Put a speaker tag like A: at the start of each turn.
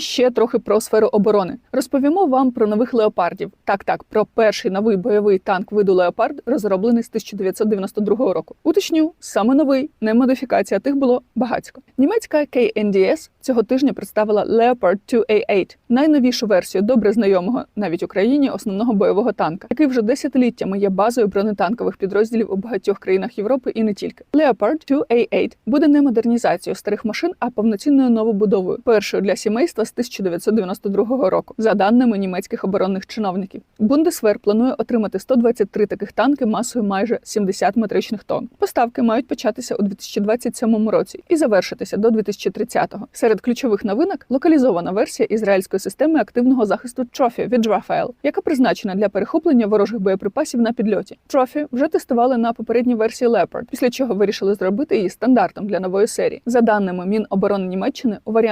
A: Ще трохи про сферу оборони. Розповімо вам про нових леопардів. Так, так, про перший новий бойовий танк виду леопард, розроблений з 1992 року. Уточню, саме новий, не модифікація. Тих було багатько. Німецька KNDS цього тижня представила Leopard 2A8, найновішу версію добре знайомого навіть Україні основного бойового танка, який вже десятиліттями є базою бронетанкових підрозділів у багатьох країнах Європи і не тільки. Leopard 2A8 буде не модернізацією старих машин, а повноцінною новобудовою, першою для сімейства з 1992 року, за даними німецьких оборонних чиновників. Бундесвер планує отримати 123 таких танки масою майже 70 метричних тонн. Поставки мають початися у 2027 році і завершитися до 2030-го. Серед ключових новинок локалізована версія ізраїльської системи активного захисту Trophy від Rafael, яка призначена для перехоплення ворожих боєприпасів на підльоті. Trophy вже тестували на попередній версії Leopard, після чого вирішили зробити її стандартом для нової серії. За даними Міноборони Німеччини, у варіанті